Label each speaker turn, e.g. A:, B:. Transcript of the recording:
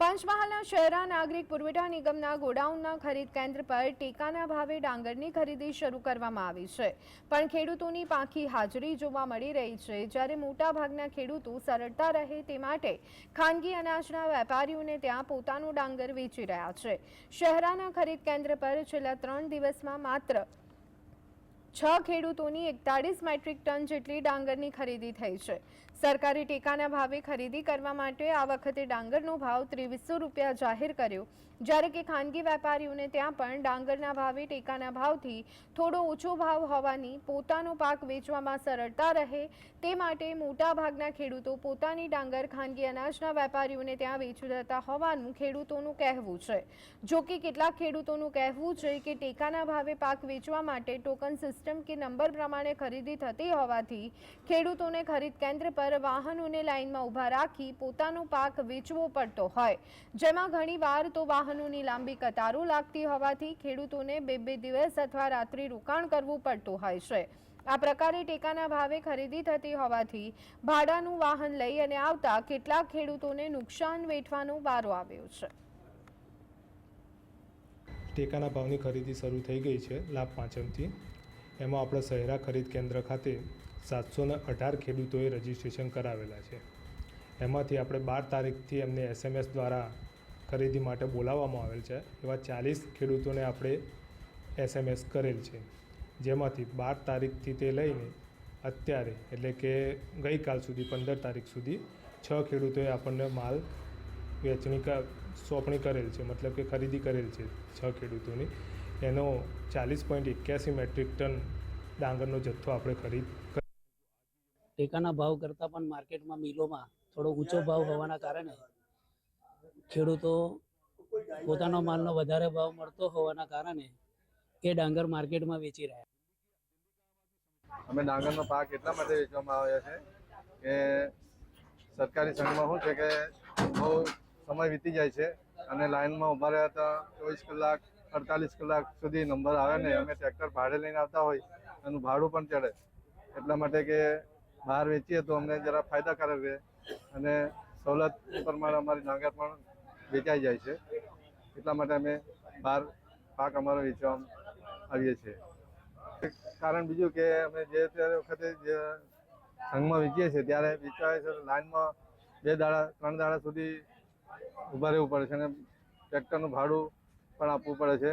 A: પંચમહાલના શહેરા નાગરિક પુરવઠા નિગમના ગોડાઉનના ખરીદ કેન્દ્ર પર ટેકાના ભાવે ડાંગરની ખરીદી શરૂ કરવામાં આવી છે. પણ ખેડૂતોની પાંખી હાજરી જોવા મળી રહી છે. જ્યારે મોટાભાગના ખેડૂતો સરળતા રહે તે માટે ખાનગી અનાજના વેપારીઓને ત્યાં પોતાનું ડાંગર વેચી રહ્યા છે. શહેરાના ખરીદ કેન્દ્ર પર છેલ્લા ત્રણ દિવસમાં માત્ર છ ખેડૂતોની એકતાળીસ મેટ્રિક ટન જેટલી ડાંગરની ખરીદી થઈ છે. સરકારે ટેકાના ભાવે ખરીદી કરવા માટે આ વખતે ડાંગરનો ભાવ ત્રેવીસો રૂપિયા જાહેર કર્યો. જ્યારે કે ખાનગી વેપારીઓને ત્યાં પણ ડાંગરના ભાવે ટેકાના ભાવથી થોડો ઓછો ભાવ હોવાની, પોતાનો પાક વેચવામાં સરળતા રહે તે માટે મોટાભાગના ખેડૂતો પોતાની ડાંગર ખાનગી અનાજના વેપારીઓને ત્યાં વેચી દેતા હોવાનું ખેડૂતોનું કહેવું છે. જો કે કેટલાક ખેડૂતોનું કહેવું છે કે ટેકાના ભાવે પાક વેચવા માટે ટોકન સિસ્ટમ કે નંબર પ્રમાણે ખરીદી થતી હોવાથી ખેડૂતોને ખરીદ કેન્દ્ર પર વાહનોને લાઇનમાં ઊભા રાખી પોતાનો પાક વેચવો પડતો હોય. જેમાં ઘણીવાર તો વાહનોની લાંબી કતારો લાગતી હોવાથી ખેડૂતોને બે બે દિવસ અથવા રાત્રિ રોકાણ કરવું પડતું હોય છે. આ પ્રકારે ટેકાના ભાવે ખરીદી થતી હોવાથી ભાડાનું વાહન લઈ અને આવતા કેટલાક ખેડૂતોને નુકસાન વેઠવાનો વારો આવ્યો છે.
B: ટેકાના ભાવની ખરીદી શરૂ થઈ ગઈ છે લાભ પાંચમથી. એમાં આપણા શહેરા ખરીદ કેન્દ્ર ખાતે સાતસો ને અઢાર ખેડૂતોએ રજીસ્ટ્રેશન કરાવેલા છે. એમાંથી આપણે બાર તારીખથી એમને એસએમએસ દ્વારા ખરીદી માટે બોલાવવામાં આવેલ છે. એવા ચાલીસ ખેડૂતોને આપણે એસએમએસ કરેલ છે. જેમાંથી બાર તારીખથી તે લઈને અત્યારે, એટલે કે ગઈકાલ સુધી, પંદર તારીખ સુધી, છ ખેડૂતોએ આપણને માલ વેચણી સોંપણી કરેલ છે. મતલબ કે ખરીદી કરેલ છે છ ખેડૂતોની. એનો ચાલીસ પોઈન્ટ એક્યાસી મેટ્રિક ટન ડાંગરનો જથ્થો આપણે ખરીદ
C: ટેકાના ભાવ કરતાં પણ માર્કેટમાં મિલોમાં થોડો ઊંચો ભાવ હોવાના કારણે ખેડૂતો પોતાનો માલનો વધારે ભાવ મળતો હોવાના કારણે એ ડાંગર માર્કેટમાં વેચી રહ્યા
D: અમે ડાંગરનો પાક એટલા માટે વેચવામાં આવે છે કે સરકારી સંઘમાં શું છે કે બહુ સમય વીતી જાય છે અને લાઇનમાં ઊભા રહ્યા હતા ચોવીસ કલાક અડતાલીસ કલાક સુધી નંબર આવે ને, અમે ટ્રેક્ટર ભાડે લઈને આવતા હોય, એનું ભાડું પણ ચડે. એટલા માટે કે બહાર વેચીએ તો અમને જરા ફાયદાકારક રહે અને સવલત પ્રમાણે અમારી ડાંગર પણ વેચાઈ જાય છે. એટલા માટે અમે બહાર પાક અમારો વેચવા આવીએ છીએ. કારણ બીજું કે અમે જે તે વખતે જે સંઘમાં વેચીએ છીએ, ત્યારે વેચવા છે તો લાઈનમાં બે દાડા, ત્રણ દાડા સુધી ઊભા રહેવું પડે છે અને ટ્રેક્ટરનું ભાડું પણ આપવું પડે છે.